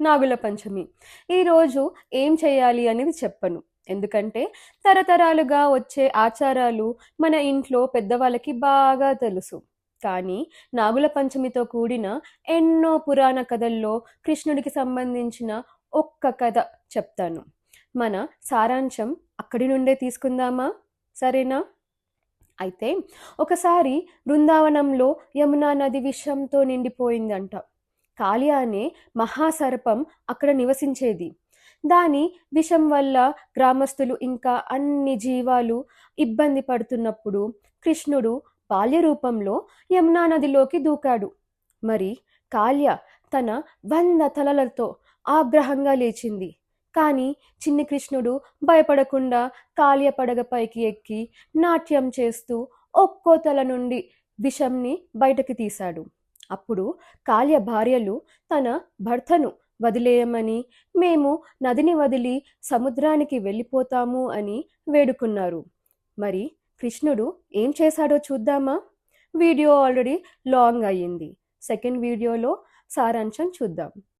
నాగుల పంచమి. ఈరోజు ఏం చేయాలి అనేది చెప్పను. ఎందుకంటే తరతరాలుగా వచ్చే ఆచారాలు మన ఇంట్లో పెద్దవాళ్ళకి బాగా తెలుసు. కానీ నాగుల పంచమితో కూడిన ఎన్నో పురాణ కథల్లో కృష్ణుడికి సంబంధించిన ఒక్క కథ చెప్తాను. మన సారాంశం అక్కడి నుండే తీసుకుందామా? సరేనా? అయితే ఒకసారి బృందావనంలో యమునా నది విషంతో నిండిపోయిందంట. కాళియా అనే మహాసర్పం అక్కడ నివసించేది. దాని విషం వల్ల గ్రామస్తులు ఇంకా అన్ని జీవాలు ఇబ్బంది పడుతున్నప్పుడు కృష్ణుడు బాల్య రూపంలో యమునా నదిలోకి దూకాడు. మరి కాళ్య తన వంద తలలతో ఆగ్రహంగా లేచింది. కానీ చిన్ని కృష్ణుడు భయపడకుండా కాళ్య పడగ పైకి ఎక్కి నాట్యం చేస్తూ ఒక్కో తల నుండి విషంని బయటకు తీశాడు. అప్పుడు కాళ్య భార్యలు తన భర్తను వదిలేయమని మేము నదిని వదిలి సముద్రానికి వెళ్ళిపోతాము అని వేడుకున్నారు. మరి కృష్ణుడు ఏం చేశాడో చూద్దామా? వీడియో ఆల్రెడీ లాంగ్ అయ్యింది. సెకండ్ వీడియోలో సారాంశం చూద్దాం.